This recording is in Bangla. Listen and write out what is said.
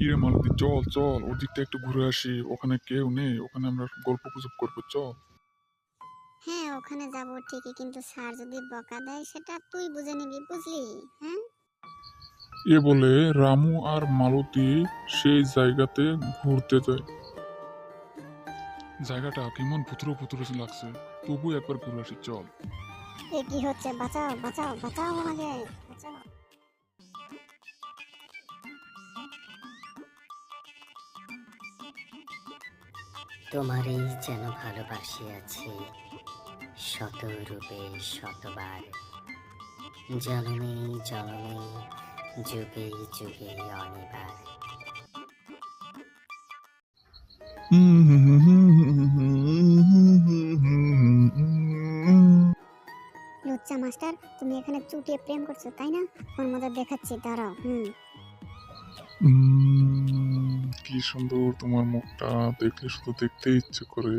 কিরে মালতী চল চল ওর দিকটা একটু ঘুরে আসি ওখানে কেউ নেই ওখানে আমরা গল্প গুজব করব চল। হ্যাঁ ওখানে যাব ঠিকই কিন্তু স্যার যদি বকা দেয় সেটা তুই বুঝে নিবি বুঝলি? হ্যাঁ? এ বলে রামু আর মালতী সেই জায়গাতে ঘুরতে যায়। জায়গাটা কেমন ভুতুরো ভুতুরো লাগছে তবু একবার ঘুরে আসি চল। এ কি হচ্ছে? বাঁচাও বাঁচাও বাঁচাও আমাকে বাঁচাও। তোমারই যেন ভালোবাসিয়াছি শত রূপে শতবার। জনমে জনমে যুগে যুগে অনিবার। লুচ্চা মাস্টার, তুমি এখানে চুটিয়ে প্রেম করছ, তাই না? ওর মজা দেখাচ্ছি, দাঁড়াও, হুম। কি সুন্দর তোমার মুখটা দেখলে শুধু দেখতেই ইচ্ছে করে।